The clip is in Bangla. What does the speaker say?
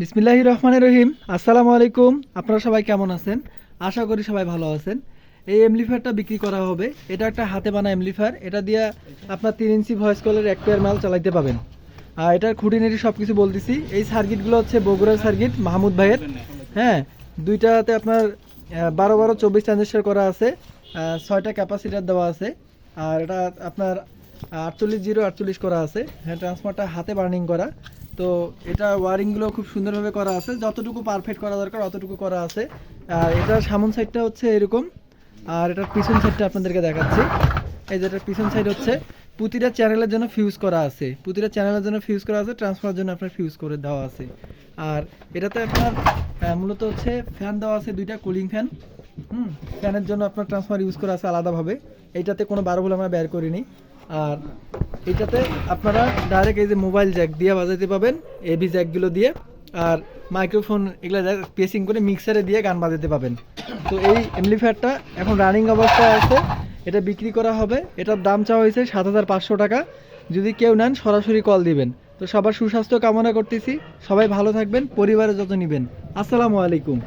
বিসমিল্লাহির রহমানির রহিম। আসসালামু আলাইকুম। আপনারা সবাই কেমন আছেন? আশা করি সবাই ভালো আছেন। এই এমলিফায়ারটা বিক্রি করা হবে। এটা একটা হাতে বানা এমলিফায়ার। এটা দিয়ে আপনার তিন ইঞ্চি ভয়েস কলের এক পেয়ার মাল চালাইতে পাবেন। আর এটার খুঁটিনাটি সব কিছু বলতেছি। এই সার্কিটগুলো হচ্ছে বগুড়ার সার্কিট, মাহমুদ ভাইয়ের। হ্যাঁ দুইটাতে আপনার বারো বারো চব্বিশ ট্রানজিস্টার করা আছে। ছয়টা ক্যাপাসিটার দেওয়া আছে। আর এটা আপনার আটচল্লিশ জিরো আটচল্লিশ করা আছে। হ্যাঁ ট্রান্সফারটা হাতে বার্নিং করা। তো এটা ওয়ারিংগুলো খুব সুন্দরভাবে করা আছে। যতটুকু পারফেক্ট করা দরকার, অতটুকু করা আছে। আর এটার সামন সাইডটা হচ্ছে এরকম। আর এটার পিছন সাইডটা আপনাদেরকে দেখাচ্ছি। এই যে এটার পিছন সাইড হচ্ছে। প্রতিটা চ্যানেলের জন্য ফিউজ করা আছে। প্রতিটা চ্যানেলের জন্য ফিউজ করা আছে ট্রান্সফারের জন্য আপনার ফিউজ করে দেওয়া আছে। আর এটাতে আপনার মূলত হচ্ছে ফ্যান দেওয়া আছে, দুইটা কুলিং ফ্যান হুম ফ্যানের জন্য আপনার ট্রান্সফার ইউজ করা আছে আলাদাভাবে। এইটাতে কোনো বারো ভুল আমরা বের করিনি। আর এটাতে আপনারা ডাইরেক্ট এই যে মোবাইল জ্যাক দিয়ে বাজাইতে পাবেন এবি জ্যাকগুলো দিয়ে, আর মাইক্রোফোন এগুলো পেসিং করে মিক্সারে দিয়ে গান বাজাতে পাবেন। তো এই এমলিফায়ারটা এখন রানিং অবস্থায় আছে, এটা বিক্রি করা হবে। এটার দাম চাওয়া হয়েছে সাত হাজার পাঁচশো টাকা। যদি কেউ নেন, সরাসরি কল দিবেন। তো সবার সুস্বাস্থ্য কামনা করতেছি। সবাই ভালো থাকবেন পরিবারের যত নেবেন। আসসালামু আলাইকুম।